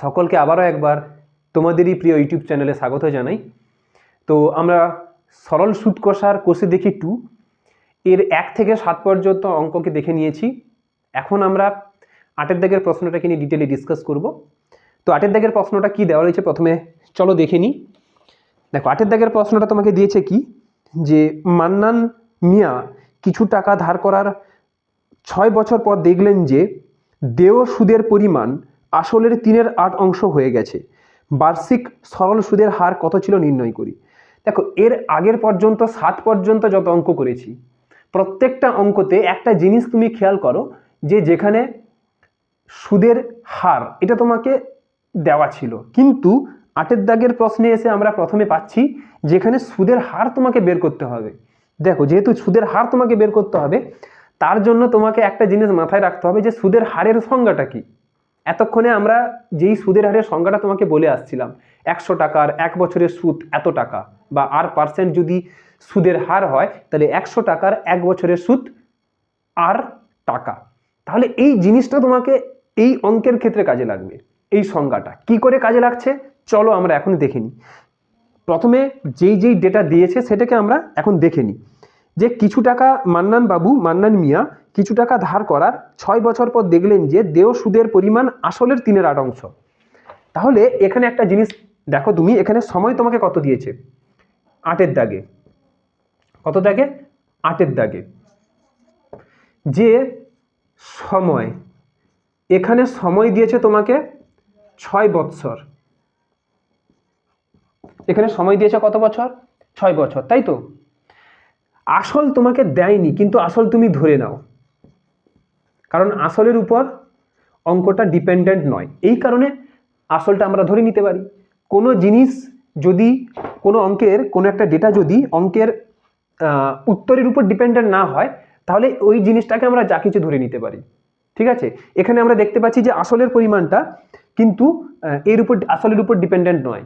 সকলকে আবারও একবার তোমাদেরই প্রিয় ইউটিউব চ্যানেলে স্বাগত জানাই। তো আমরা সরল সুদ কষার কোর্সে দেখি টু এর এক থেকে সাত পর্যন্ত অঙ্ককে দেখে নিয়েছি। এখন আমরা আটের দাগের প্রশ্নটাকে নিয়ে ডিটেলে ডিসকাস করব। তো আটের দাগের প্রশ্নটা কি দেওয়া রয়েছে প্রথমে? চলো দেখে নিই। দেখো, আটের দাগের প্রশ্নটা তোমাকে দিয়েছে কি? যে মান্নান মিয়া কিছু টাকা ধার করার ছয় বছর পর দেখলেন যে দেয় সুদের পরিমাণ আসলের তিনের আট অংশ হয়ে গেছে। বার্ষিক সরল সুদের হার কত ছিল নির্ণয় করি। দেখো, এর আগের পর্যন্ত, সাত পর্যন্ত যত অঙ্ক করেছি, প্রত্যেকটা অঙ্কতে একটা জিনিস তুমি খেয়াল করো যে যেখানে সুদের হার, এটা তোমাকে দেওয়া ছিল। কিন্তু আটের দাগের প্রশ্নে এসে আমরা প্রথমে পাচ্ছি যেখানে সুদের হার তোমাকে বের করতে হবে। দেখো, যেহেতু সুদের হার তোমাকে বের করতে হবে, তার জন্য তোমাকে একটা জিনিস মাথায় রাখতে হবে যে সুদের হারের সংজ্ঞাটা কি। এতক্ষণে আমরা যেই সুদের হারের সংজ্ঞাটা তোমাকে বলে আসছিলাম, একশো টাকার এক বছরের সুদ এত টাকা বা আর পার্সেন্ট যদি সুদের হার হয়, তাহলে একশো টাকার এক বছরের সুদ আর টাকা। তাহলে এই জিনিসটা তোমাকে এই অঙ্কের ক্ষেত্রে কাজে লাগবে, এই সংজ্ঞাটা। কি করে কাজে লাগছে? চলো আমরা এখন দেখে নিই। প্রথমে যেই যেই ডেটা দিয়েছে, সেটাকে আমরা এখন দেখে নিই। যে কিছু টাকা মান্নান বাবু, মান্নান মিয়া কিছু টাকা ধার করার ছয় বছর পর দেখলেন যে দেয় সুদের পরিমাণ আসলের তিনের আট অংশ। তাহলে এখানে একটা জিনিস দেখো তুমি, এখানে সময় তোমাকে কত দিয়েছে? আটের দাগে। কত দাগে? আটের দাগে। যে সময়, এখানে সময় দিয়েছে তোমাকে ছয় বৎসর। এখানে সময় দিয়েছে কত বছর? ছয় বছর, তাই তো? আসল তোমাকে দেয়নি, কিন্তু আসল তুমি ধরে নাও। কারণ আসলের উপর অঙ্কটা ডিপেন্ডেন্ট নয়। এই কারণে আসলটা আমরা ধরে নিতে পারি। কোনো জিনিস যদি, কোনো অঙ্কের, কোনো একটা ডেটা যদি অঙ্কের উত্তরের উপর ডিপেন্ডেন্ট না হয়, তাহলে ওই জিনিসটাকে আমরা যা কিছু ধরে নিতে পারি। ঠিক আছে? এখানে আমরা দেখতে পাচ্ছি যে আসলের পরিমাণটা কিন্তু এর উপর, আসলের উপর ডিপেন্ডেন্ট নয়।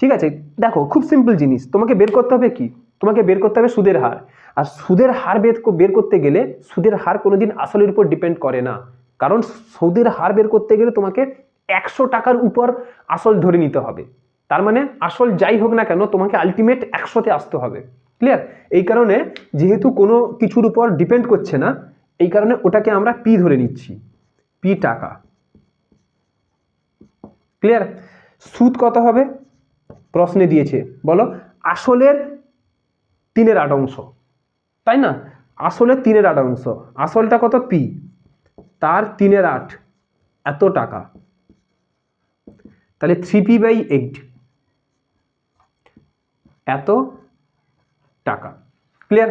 ঠিক আছে? দেখো, খুব সিম্পল জিনিস। তোমাকে বের করতে হবে কি? তোমাকে বের করতে হবে সুদের হার। আর সুদের হার বের বের করতে গেলে সুদের হার কোনোদিন আসলের উপর ডিপেন্ড করে না। কারণ সুদের হার বের করতে গেলে তোমাকে একশো টাকার উপর আসল ধরে নিতে হবে। তার মানে আসল যাই হোক না কেন, তোমাকে আলটিমেট একশোতে আসতে হবে। ক্লিয়ার এই কারণে যেহেতু কোনো কিছুর উপর ডিপেন্ড করছে না, এই কারণে ওটাকে আমরা পি ধরে নিচ্ছি। পি টাকা। ক্লিয়ার সুদ কত হবে? প্রশ্নে দিয়েছে। বলো, আসলের তিনের আট অংশ। তাই না? আসলে তিনের আট অংশ। আসলটা কত? পি। তার তিনের আট এত টাকা। তাহলে থ্রি পি বাই এইট এত টাকা। ক্লিয়ার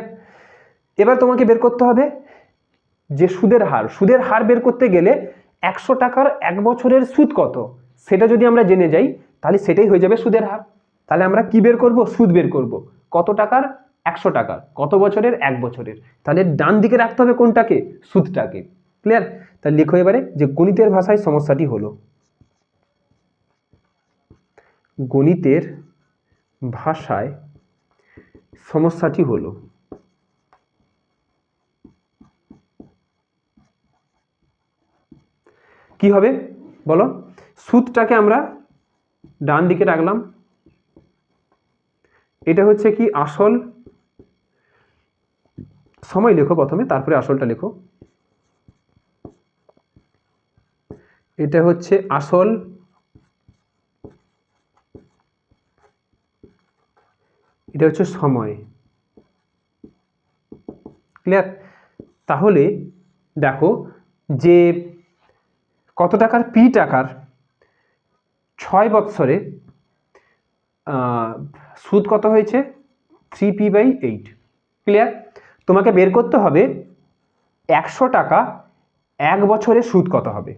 এবার তোমাকে বের করতে হবে যে সুদের হার। সুদের হার বের করতে গেলে একশো টাকার এক বছরের সুদ কত? সেটা যদি আমরা জেনে যাই, তাহলে সেটাই হয়ে যাবে সুদের হার। তাহলে আমরা কি বের করব? সুদ বের করব। কত টাকার? একশো টাকা। কত বছরের? এক বছরের। তাহলে ডান দিকে রাখতে হবে কোনটাকে? সুদটাকে ক্লিয়ার তাহলে লিখো এবারে যে গণিতের ভাষায় সমস্যাটি হলো। গণিতের ভাষায় সমস্যাটি হলো, কি হবে? বলো। সুদটাকে আমরা ডান দিকে রাখলাম। এটা হচ্ছে কি? আসল সময় লেখো প্রথমে, তারপরে আসলটা লেখো। এটা হচ্ছে আসল এটা হচ্ছে সময়। ক্লিয়ার? তাহলে দেখো যে কত টাকার? পি টাকার। ছয় বৎসরে সুদ কত হয়েছে? Three P by eight clear? তোমাকে বের করতে হবে একশো টাকা এক বছরে সুদ কত হবে?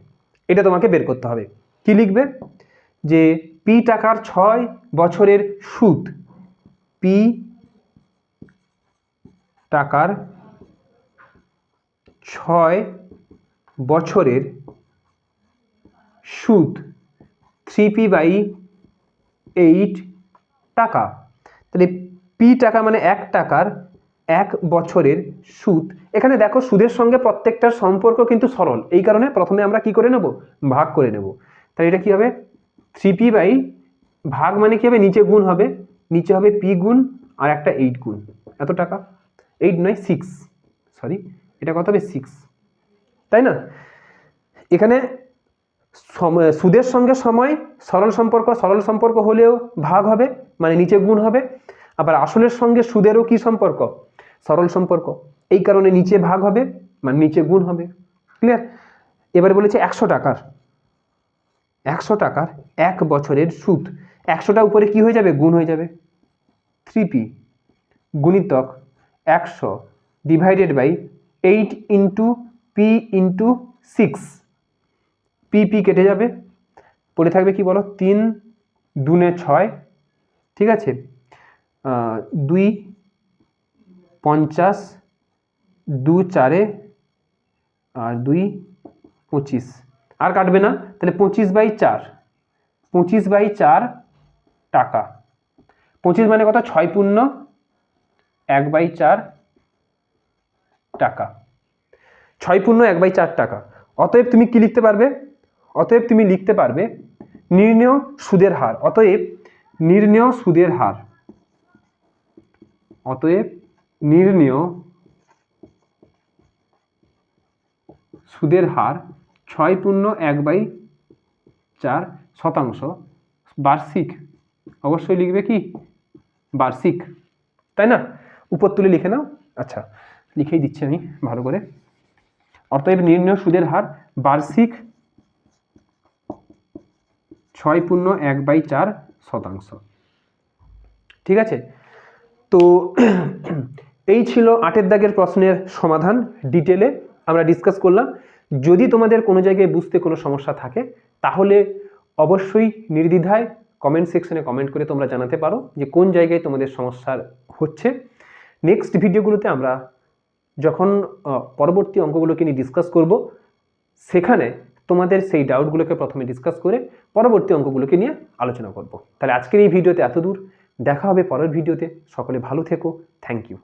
এটা তোমাকে বের করতে হবে। কি লিখবে? যে পি টাকার ছয় বছরের সুদ, পি টাকার ছয় বছরের সুদ থ্রি পি বাই এইট টাকা। তাহলে পি টাকা মানে এক টাকার এক বছরের সুদ। এখানে দেখো সুদের সঙ্গে প্রত্যেকটার সম্পর্ক কিন্তু সরল। এই কারণে প্রথমে আমরা কি করে নেব? ভাগ করে নেব। তাহলে এটা কি হবে? থ্রি পি বাই ভাগ মানে কি হবে? নিচে গুণ হবে। নিচে হবে পি গুণ আর একটা এইট গুণ। এত টাকা? এইট নয় সিক্স সরি এটা কত হবে? সিক্স তাই না? এখানে সুদের সঙ্গে সময়, সরল সম্পর্ক সরল সম্পর্ক হলেও ভাগ হবে মানে নিচে গুণ হবে। আবার আসলের সঙ্গে সুদেরও কি সম্পর্ক? সরল সম্পর্ক। এই কারণে নিচে ভাগ হবে মানে নিচে গুণ হবে। ক্লিয়ার এবারে বলেছে একশো টাকার। একশো টাকার এক বছরের সুদ। একশোটা উপরে কি হয়ে যাবে? গুণ হয়ে যাবে। থ্রি পি গুণিতক একশো divided by eight into P into six P P কেটে যাবে। পড়ে থাকবে কি বলো? তিন দুনে ছয়। ঠিক আছে? দুই পঞ্চাশ দু চারে, আর দুই পঁচিশ। আর কাটবে না? তাহলে পঁচিশ বাই চার। পঁচিশ বাই চার টাকা। পঁচিশ মানে কত? ছয় পূর্ণ এক বাই চার টাকা। ছয় পূর্ণ এক বাই চার টাকা। অতএব তুমি কি লিখতে পারবে? অতএব তুমি লিখতে পারবে, নির্ণেয় সুদের হার। অতএব নির্ণেয় সুদের হার। অতএব নির্ণেয় সুদের হার ছয় পূর্ণ এক বাই চার শতাংশ। বার্ষিক। অবশ্যই লিখবে কি? বার্ষিক। তাই না? উপর তুলে লিখে নাও। আচ্ছা লিখেই দিচ্ছি আমি ভালো করে। অতএব নির্ণয় সুদের হার বার্ষিক ছয় পূর্ণ এক বাই চার শতাংশ। ঠিক আছে? তো এই ছিল আটের দাগের প্রশ্নের সমাধান ডিটেলে আমরা ডিসকাস করলাম। যদি তোমাদের কোনো জায়গায় বুঝতে কোনো সমস্যা থাকে, তাহলে অবশ্যই নির্দ্বিধায় কমেন্ট সেকশনে কমেন্ট করে তোমরা জানাতে পারো যে কোন জায়গায় তোমাদের সমস্যার হচ্ছে। নেক্সট ভিডিওগুলোতে আমরা যখন পরবর্তী অঙ্কগুলোকে নিয়ে ডিসকাস করব, সেখানে তোমাদের সেই ডাউটগুলোকে প্রথমে ডিসকাস করে পরবর্তী অঙ্কগুলোকে নিয়ে আলোচনা করব। তাহলে আজকের এই ভিডিওতে এত দূর দেখা হবে পরের ভিডিওতে। সকলে ভালো থেকো। Thank you